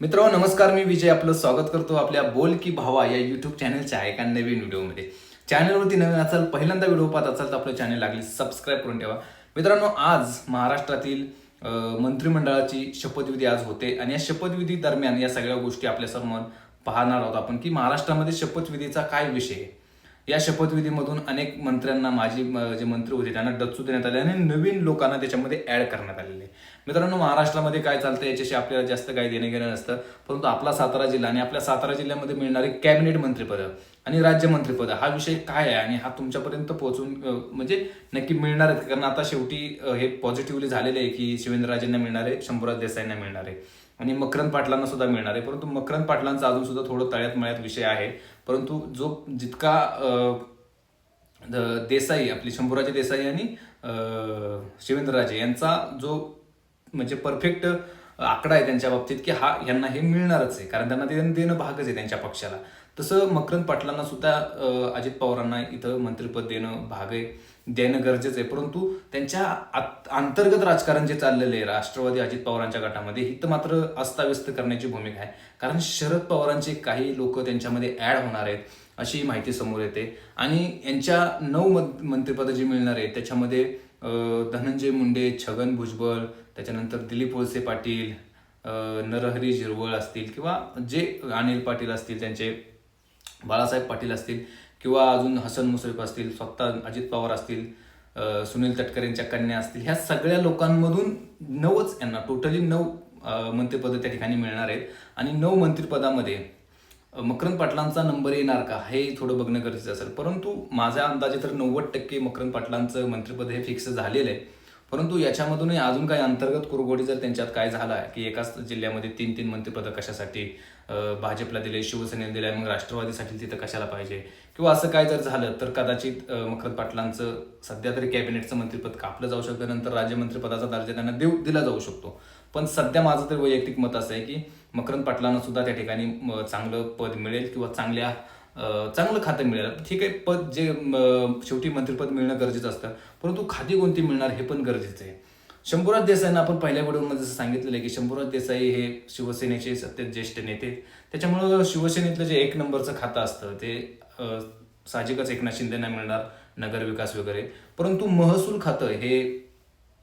मित्रांनो नमस्कार मी विजय. आपलं स्वागत करतो आपल्या बोल की भावा या युट्यूब चॅनलच्या एका नवीन व्हिडिओमध्ये. चॅनलवरती नवीन असाल पहिल्यांदा व्हिडिओ पाहत असाल तर आपलं चॅनल लागली सबस्क्राईब करून ठेवा. मित्रांनो आज महाराष्ट्रातील मंत्रिमंडळाची शपथविधी आज होते आणि या शपथविधी दरम्यान या सगळ्या गोष्टी आपल्यासमोर पाहणार आहोत आपण की महाराष्ट्रामध्ये शपथविधीचा काय विषय आहे. या शपथविधीमधून अनेक मंत्र्यांना माजी म- जे मंत्री होते त्यांना डच्चू देण्यात आले आणि नवीन लोकांना त्याच्यामध्ये ऍड करण्यात आलेले आहे. मित्रांनो महाराष्ट्रामध्ये काय चालतं याच्याशी आपल्याला जास्त काही देणं घेणं नसतं परंतु आपला सातारा जिल्हा आणि आपल्या सातारा जिल्ह्यामध्ये मिळणारी कॅबिनेट मंत्रीपद आणि राज्यमंत्रीपद हा विषय काय आहे आणि हा तुमच्यापर्यंत पोहोचून म्हणजे नक्की मिळणार आहेत कारण आता शेवटी हे पॉझिटिव्हली झालेले आहे की शिवेंद्रराजेंना मिळणार आहे शंभूराज देसाईंना मिळणार आहे आणि मकरंद पाटलांना सुद्धा मिळणार आहे परंतु मकरंद पाटलांचा अजून सुद्धा थोडं तळ्यात मळ्यात विषय आहे परंतु जो जितका द- देसाई आपली शंभूराजे देसाई आणि शिवेंद्रराजे यांचा जो म्हणजे परफेक्ट आकडा आहे त्यांच्या बाबतीत की हा यांना हे मिळणारच आहे. कारण त्यांना ते देणं भागच आहे त्यांच्या पक्षाला. तसं मकरंद पाटलांना सुद्धा अजित पवारांना इथं मंत्रिपद देणं भाग आहे. देणं गरजेचं आहे. परंतु त्यांच्या आत- अंतर्गत राजकारण जे चाललेलं आहे राष्ट्रवादी अजित पवारांच्या गटामध्ये इथं मात्र अस्ताव्यस्त करण्याची भूमिका आहे. कारण शरद पवारांचे काही लोक त्यांच्यामध्ये ॲड होणार आहेत अशी माहिती समोर येते. आणि यांच्या नऊ मंत्रिपदं जी मिळणार आहेत त्याच्यामध्ये धनंजय मुंडे छगन भुजबळ त्याच्यानंतर दिलीप वळसे पाटील नरहरी झिरवळ असतील किंवा जे अनिल पाटील असतील त्यांचे बाळासाहेब पाटील असतील किंवा अजून हसन मुश्रीफ असतील स्वतः अजित पवार असतील सुनील तटकरेंच्या कन्या असतील ह्या सगळ्या लोकांमधून नऊच यांना टोटली नऊ अं, मंत्रिपदं त्या ठिकाणी मिळणार आहेत. आणि नऊ मंत्रिपदामध्ये मकरंद पाटलांचा नंबर येणार का हे थोडं बघणं गरजेचं असेल. परंतु माझ्या अंदाजे तर नव्वद टक्के मकरंद पाटलांचं मंत्रिपद हे फिक्स झालेलं आहे. परंतु याच्यामधूनही अजून काही अंतर्गत कुरघोडी जर त्यांच्यात काय झाला की एकाच जिल्ह्यामध्ये तीन तीन मंत्रिपदं कशासाठी भाजपला दिले शिवसेनेला दिले मग राष्ट्रवादीसाठी तिथं कशाला पाहिजे? किंवा असं काय जर झालं तर कदाचित मकरंद पाटलांचं सध्या तरी कॅबिनेटचं मंत्रिपद कापलं जाऊ शकतं नंतर राज्यमंत्रिपदाचा दर्जा त्यांना देऊ दिला जाऊ शकतो. पण सध्या माझं तर वैयक्तिक मत असं आहे की मकरंद पाटलांना सुद्धा त्या ठिकाणी चांगलं पद मिळेल किंवा चांगल्या चांगलं खातं मिळेल. ठीक आहे पद जे शेवटी मंत्रिपद मिळणं गरजेचं असतं. परंतु खाती कोणती मिळणार हे पण गरजेचं आहे. शंभूराज देसाईंना आपण पहिल्या व्हिडिओमध्ये जसं सांगितलेलं आहे की शंभूराज देसाई हे शिवसेनेचे सत्य ज्येष्ठ नेते. त्याच्यामुळं शिवसेनेतलं जे एक नंबरचं खातं असतं ते साहजिकच एकनाथ शिंदेना मिळणार नगर विकास वगैरे. परंतु महसूल खातं हे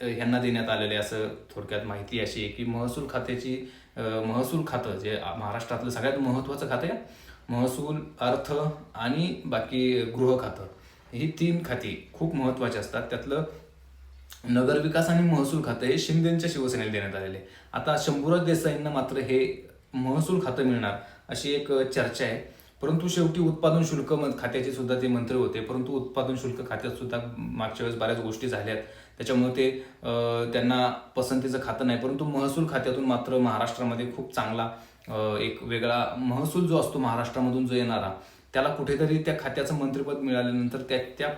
ह्यांना देण्यात आलेले असं थोडक्यात माहिती अशी आहे की महसूल खात्याची महसूल खातं जे महाराष्ट्रातलं सगळ्यात महत्त्वाचं खातं आहे महसूल अर्थ आणि बाकी गृह खातं. ही तीन खाती खूप महत्त्वाची असतात. त्यातलं नगरविकास आणि महसूल खातं हे शिंदेच्या शिवसेनेला देण्यात आलेले. आहे. आता शंभूराज देसाईंना मात्र हे महसूल खातं मिळणार अशी एक चर्चा आहे. परंतु शेवटी उत्पादन शुल्क म- खात्याचे सुद्धा ते मंत्री होते. परंतु उत्पादन शुल्क खात्यात सुद्धा मागच्या वेळेस बऱ्याच गोष्टी झाल्यात त्याच्यामुळे ते त्यांना पसंतीचं खातं नाही. परंतु महसूल खात्यातून मात्र महाराष्ट्रामध्ये खूप चांगला एक वेगळा महसूल जो असतो महाराष्ट्रामधून जो येणारा त्याला कुठेतरी त्या खात्याचं मंत्रिपद मिळाल्यानंतर त्या त्या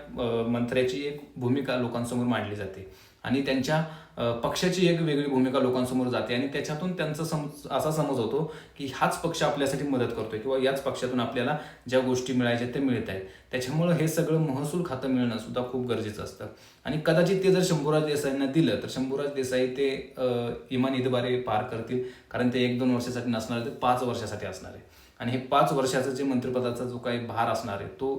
मंत्र्याची एक भूमिका लोकांसमोर मांडली जाते. आणि त्यांच्या पक्षाची एक वेगळी भूमिका लोकांसमोर जाते आणि त्याच्यातून त्यांचा सम असा समज होतो की हाच पक्ष आपल्यासाठी मदत करतोय किंवा याच पक्षातून आपल्याला ज्या गोष्टी मिळायच्या त्या मिळत आहेत. त्याच्यामुळं हे सगळं महसूल खातं मिळणं सुद्धा खूप गरजेचं असतं. आणि कदाचित ते जर शंभूराज देसाईंना दिलं तर शंभूराज देसाई ते इमान ईदबारे पार करतील. कारण ते एक दोन वर्षासाठी नसणार ते पाच वर्षासाठी असणार आहे. आणि हे पाच वर्षाचं जे मंत्रिपदाचा जो काही भार असणार आहे तो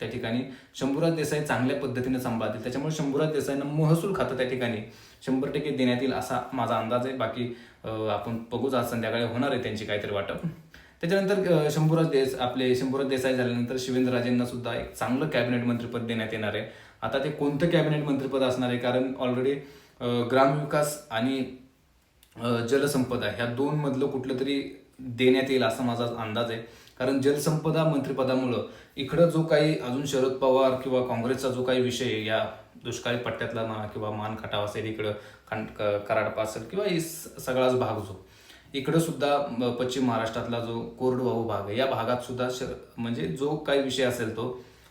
त्या ठिकाणी शंभूराज देसाई चांगल्या पद्धतीने सांभाळतील. त्याच्यामुळे शंभूराज देसाईंना महसूल खातं त्या ठिकाणी शंभर टक्के देण्यात येईल असा माझा अंदाज आहे. बाकी आपण बघूच आज संध्याकाळी होणार आहे त्यांची काहीतरी वाटप. त्याच्यानंतर अं, शंभूराज देस आपले शंभूराज देसाई झाल्यानंतर शिवेंद्रराजेंना सुद्धा एक चांगलं कॅबिनेट मंत्रिपद देण्यात येणार आहे. आता ते कोणतं कॅबिनेट मंत्रिपद असणार आहे? कारण ऑलरेडी ग्रामविकास आणि जलसंपदा ह्या दोनमधलं कुठलं तरी देण्यात येईल असा माझा अंदाज आहे. कारण जलसंपदा मंत्रिपदामुळं इकडं जो काही अजून शरद पवार किंवा काँग्रेसचा जो काही विषय या दुष्काळी पट्ट्यातला म्हणा किंवा मान खटाव असेल इकडं खंड क- कराडपा असेल किंवा हे स- सगळाच भाग जो इकडं सुद्धा पश्चिम महाराष्ट्रातला जो कोरडवाहू भाग आहे या भागात सुद्धा शर म्हणजे जो काही विषय असेल तो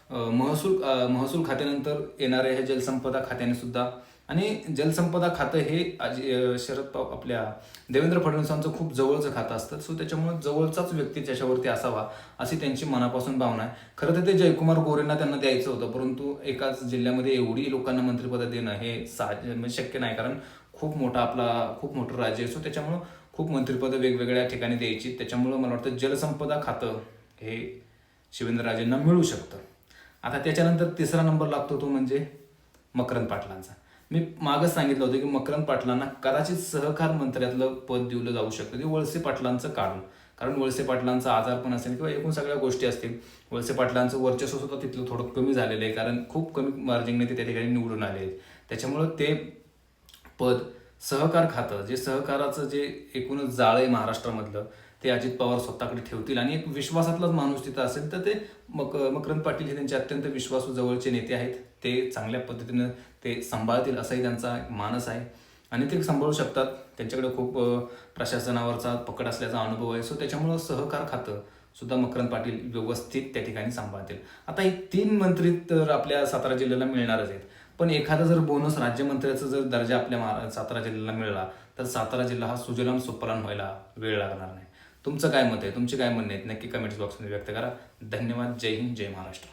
महसूल महसूल खात्यानंतर येणाऱ्या ह्या जलसंपदा खात्याने सुद्धा आणि जलसंपदा खातं हे अजि- शरद पवार आपल्या देवेंद्र फडणवीसांचं खूप जवळचं खातं असतं. सो त्याच्यामुळे जवळचाच व्यक्ती त्याच्यावरती असावा अशी त्यांची मनापासून भावना आहे. खरं तर ते जयकुमार गोरेंना त्यांना द्यायचं होतं परंतु एकाच जिल्ह्यामध्ये एवढी लोकांना मंत्रिपद देणं हे साहज म्हणजे शक्य नाही कारण खूप मोठा आपला खूप मोठं राज्य आहे. सो त्याच्यामुळं खूप मंत्रिपदं वेगवेगळ्या ठिकाणी द्यायची. त्याच्यामुळं मला वाटतं जलसंपदा खातं हे शिवेंद्रराजेंना मिळू शकतं. आता त्याच्यानंतर तिसरा नंबर लागतो तो म्हणजे मकरंद पाटलांचा. मी मागच सांगितलं होतं की मकरंद पाटलांना कदाचित सहकार मंत्र्यातलं पद दिलं जाऊ शकतं. ते वळसे पाटलांचं काढून कारण वळसे पाटलांचा आजारपण असेल किंवा एकूण सगळ्या गोष्टी असतील वळसे पाटलांचं वर्चस्व सुद्धा तिथलं थोडं कमी झालेलं आहे. कारण खूप कमी मार्जिंगने ते त्या ठिकाणी निवडून आले आहेत. त्याच्यामुळं ते पद सहकार खातं जे सहकाराचं जे एकूणच जाळं आहे महाराष्ट्रामधलं ते अजित पवार स्वतःकडे ठेवतील. आणि एक विश्वासातलाच माणूस तिथं असेल तर ते मक मकरंद पाटील हे त्यांचे अत्यंत विश्वासू जवळचे नेते आहेत. ते चांगल्या पद्धतीनं ते सांभाळतील असाही त्यांचा एक मानस आहे. आणि ते सांभाळू शकतात. त्यांच्याकडे खूप प्रशासनावरचा पकड असल्याचा अनुभव आहे. सो त्याच्यामुळं सहकार खातं सुद्धा मकरंद पाटील व्यवस्थित त्या ठिकाणी सांभाळतील. आता हे तीन मंत्री तर आपल्या सातारा जिल्ह्याला मिळणारच आहेत. पण एखादा जर बोनस राज्यमंत्र्याचा जर दर्जा आपल्या महारा सातारा जिल्ह्याला मिळाला तर सातारा जिल्हा हा सुजलाम सुपलाम व्हायला वेळ लागणार नाही. तुमचं काय मत आहे? तुमचे काय म्हणणे आहेत नक्की कमेंट्स बॉक्समध्ये व्यक्त करा. धन्यवाद. जय हिंद. जय महाराष्ट्र.